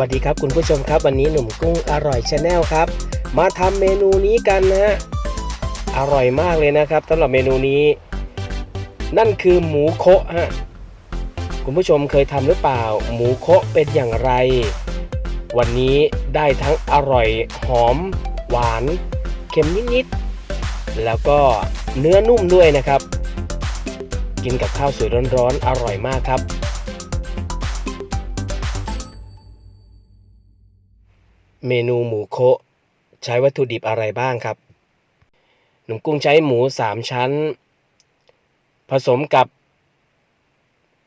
วัสดีครับคุณผู้ชมครับ วันนี้หนุ่มกุ้งอร่อยชาแนลครับ มาทำเมนูนี้กันนะฮะอร่อยมากเลยนะครับสำหรับเมนูนี้ นั่นคือหมูโคะฮะคุณผู้ชมเคยทำหรือเปล่า หมูโคะเป็นอย่างไร วันนี้ได้ทั้งอร่อยหอม หวาน เค็มนิดๆแล้วก็เนื้อนุ่มด้วยนะครับ กินกับข้าวสวยร้อนๆอร่อยมากครับ เมนูหมูโคใช้วัตถุดิบอะไรบ้างครับ หนุ่มกุ้งใช้หมูสามชั้น ผสมกับ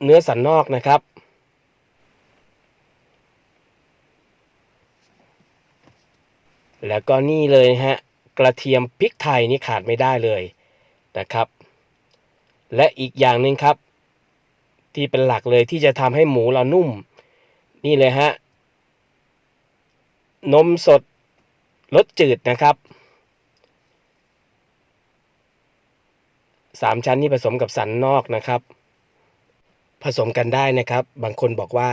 เนื้อสันนอกนะครับ แล้วก็นี่เลยฮะ กระเทียมพริกไทยนี่ขาดไม่ได้เลยนะครับ และอีกอย่างหนึ่งครับ ที่เป็นหลักเลยที่จะทำให้หมูเรานุ่ม นี่เลยฮะ นมสดรสจืดนะครับสามชั้นนี่ผสมกับสันนอกนะครับ ผสมกันได้นะครับ บางคนบอกว่า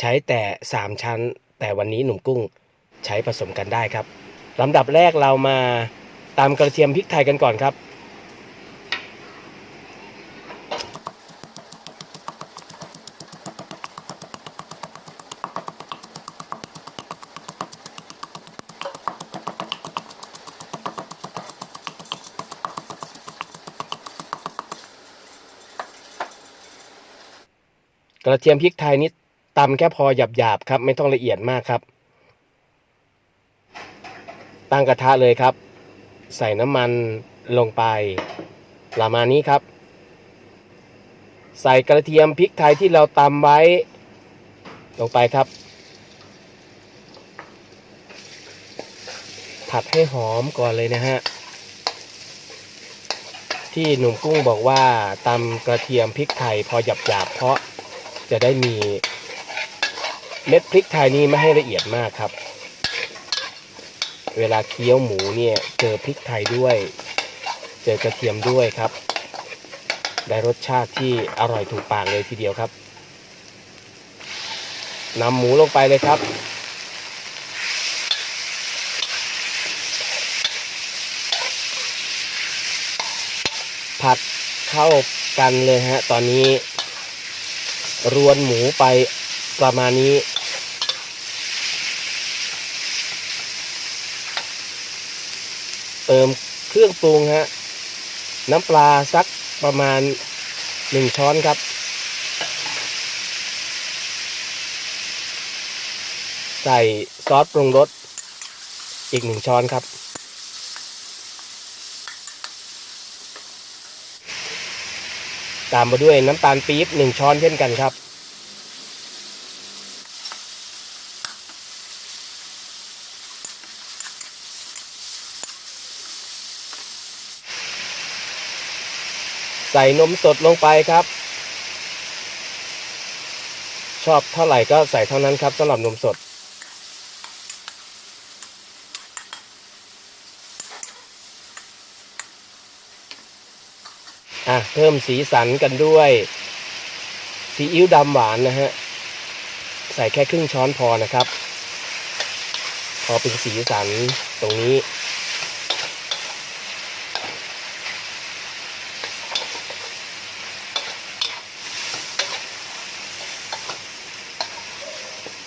ใช้แต่สามชั้น แต่วันนี้หนุ่มกุ้งใช้ผสมกันได้ครับลำดับแรกเรามาตามกระเทียมพริกไทยกันก่อนครับ กระเทียมพริกไทยนี่ตำแค่พอหยาบๆครับ ไม่ต้องละเอียดมากครับ ตั้งกระทะเลยครับ ใส่น้ำมันลงไปประมาณนี้ครับ ใส่กระเทียมพริกไทยที่เราตำไว้ ลงไปครับ ผัดให้หอมก่อนเลยนะฮะที่หนุ่มกุ้งบอกว่าตำกระเทียมพริกไทยพอหยาบๆเพราะ จะได้มีเม็ดพริกไทยนี้ไม่ให้ละเอียดมากครับ เวลาเคี้ยวหมูเนี่ยเจอพริกไทยด้วย เจอกระเทียมด้วยครับ ได้รสชาติที่อร่อยถูกปากเลยทีเดียวครับนำหมูลงไปเลยครับ ผัดเข้ากันเลยฮะ ตอนนี้ รวนหมูไปประมาณนี้ เติมเครื่องปรุงฮะ น้ำปลาสักประมาณหนึ่งช้อนครับ ใส่ซอสปรุงรสอีกหนึ่งช้อนครับ ตามมาด้วยน้ำตาลปี๊บหนึ่งช้อนเช่นกันครับ ใส่นมสดลงไปครับ ชอบเท่าไหร่ก็ใส่เท่านั้นครับสำหรับนมสด เพิ่มสีสันกันด้วยซีอิ๊วดำหวานนะฮะ ใส่แค่ครึ่งช้อนพอนะครับ พอเป็นสีสันตรงนี้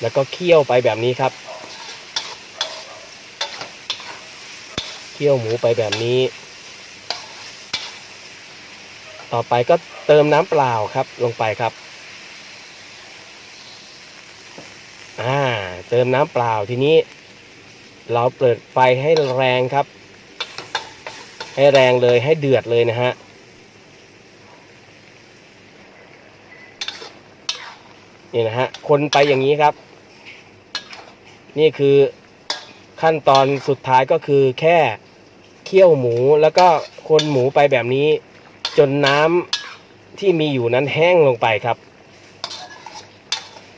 แล้วก็เคี่ยวไปแบบนี้ครับ เคี่ยวหมูไปแบบนี้ ต่อไปก็เติมน้ำเปล่าครับลงไปครับอ่าเติมน้ำเปล่าทีนี้ เราเปิดไฟให้แรงครับ ให้แรงเลยให้เดือดเลยนะฮะนี่นะฮะคนไปอย่างนี้ครับ นี่คือขั้นตอนสุดท้ายก็คือแค่เคี่ยวหมูแล้วก็คนหมูไปแบบนี้ จนน้ำที่มีอยู่นั้นแห้งลงไปครับ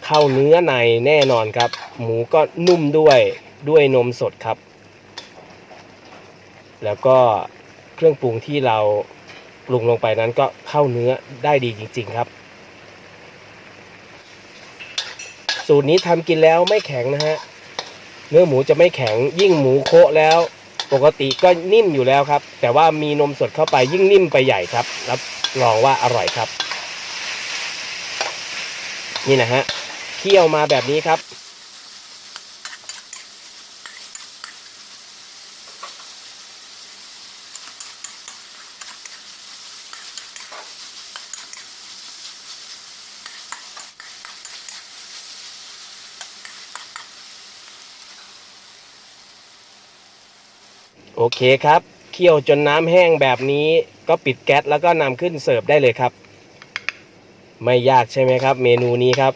เข้าเนื้อในแน่นอนครับ หมูก็นุ่มด้วยด้วยนมสดครับ แล้วก็เครื่องปรุงที่เราปรุงลงไปนั้นก็เข้าเนื้อได้ดีจริง ๆครับ สูตรนี้ทำกินแล้วไม่แข็งนะฮะเนื้อหมูจะไม่แข็งยิ่งหมูโคะแล้ว ปกติก็นิ่มอยู่แล้วครับ แต่ว่ามีนมสดเข้าไปยิ่งนิ่มไปใหญ่ครับ รับรองว่าอร่อยครับ นี่นะฮะเคี่ยวมาแบบนี้ครับ โอเคครับเคี่ยวจนน้ำแห้งแบบนี้ก็ปิดแก๊สแล้วก็นำขึ้นเสิร์ฟได้เลยครับ ไม่ยากใช่ไหมครับ เมนูนี้ครับ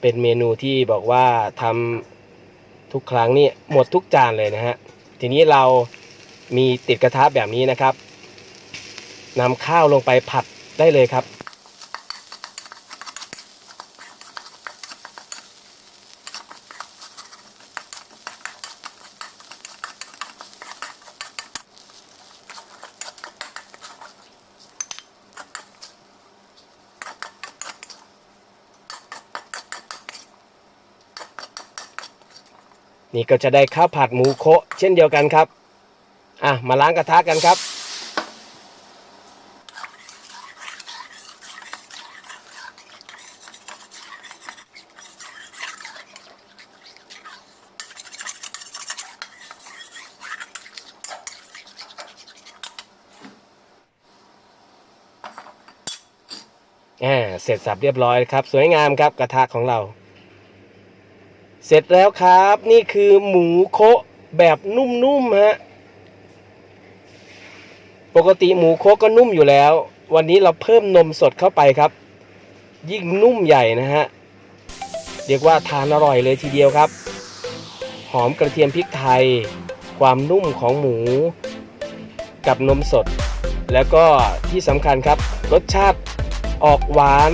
เป็นเมนูที่บอกว่าทำทุกครั้งนี่หมดทุกจานเลยนะฮะ ทีนี้เรามีติดกระทะแบบนี้นะครับนำข้าวลงไปผัดได้เลยครับ นี่ก็จะได้ข้าวผัดหมูโคะเช่นเดียวกันครับ อะ มาล้างกระทะกันครับ อ่า เสร็จสับเรียบร้อยครับ สวยงามครับกระทะของเรา เสร็จแล้วครับนี่คือหมูโคะแบบนุ่มๆฮะปกติหมูโคก็นุ่มอยู่แล้ว วันนี้เราเพิ่มนมสดเข้าไปครับ ยิ่งนุ่มใหญ่นะฮะเรียกว่าทานอร่อยเลยทีเดียวครับ หอมกระเทียมพริกไทย ความนุ่มของหมู กับนมสด แล้วก็ที่สำคัญครับ รสชาติออกหวาน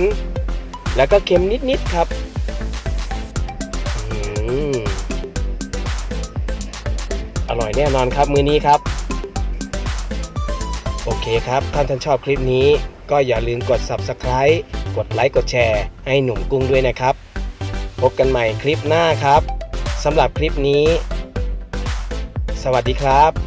แล้วก็เค็มนิดๆครับ ร่อยแน่นอนครับมือนี้ครับ โอเคครับท่านท่านชอบคลิปนี้ ก็อย่าลืมกด Subscribe กดไลค์กดแชร์ ให้หนุ่มกุ้งด้วยนะครับ พบกันใหม่คลิปหน้าครับสำหรับคลิปนี้ สวัสดีครับ